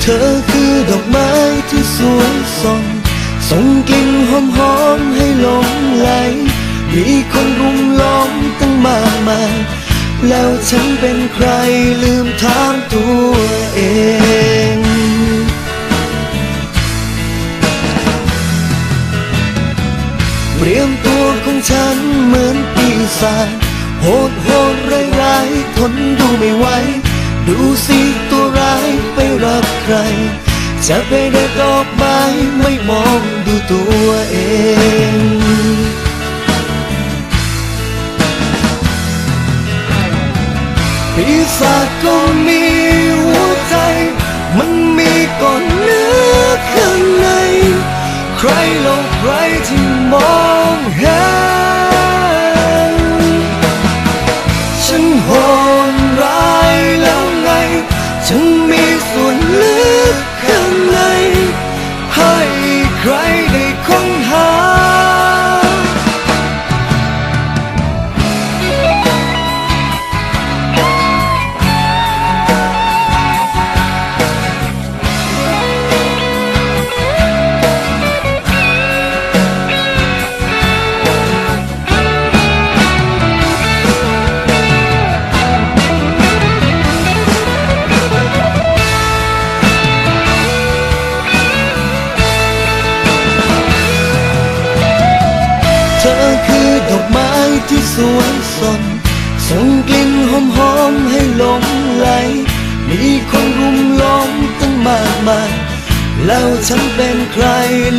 เธอคือดอกไม้ที่สวยส่องส่งกลิ่นหอมหอมให้หลงไหล มีคนรุมล้อมตั้งมากมาย แล้วฉันเป็นใครลืมถามตัวเองเรียมตัวของฉันเหมือนปีศาจโหดโหดร้ร้าย นดูไม่ไหว ดูสิตัวร้ายไปรักใคร จะไปได้ดอกไม้ไม่มองดูตัวเองปีศาจก็มีหัวใจ มันมีก้อนเนื้อข้างใน ใครลงใครที่มองเห็นฉันโหด ที่สวยสดส่งกลิ่นหอมหอมให้หลงไหล มีคนรุมล้อมตั้งมากมาย แล้วฉันเป็นใคร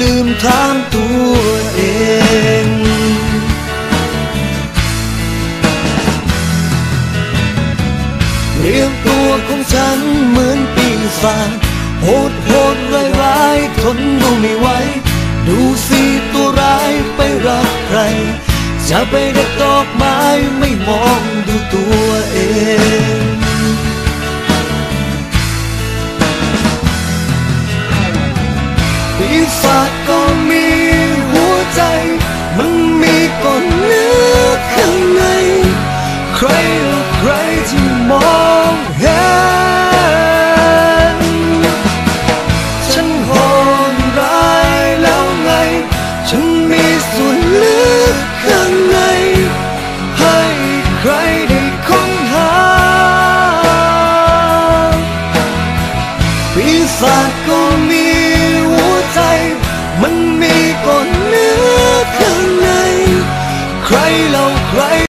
ลืมถามตัวเองเรียกตัวของฉันเหมือนปีศาจโหดโหดร้ายร้ายทนดูไม่ไหว ดูสิตัวร้ายไปรักใคร จะไปเด็ดอกไม้ไม่มองดูตัวเองปีศาจก็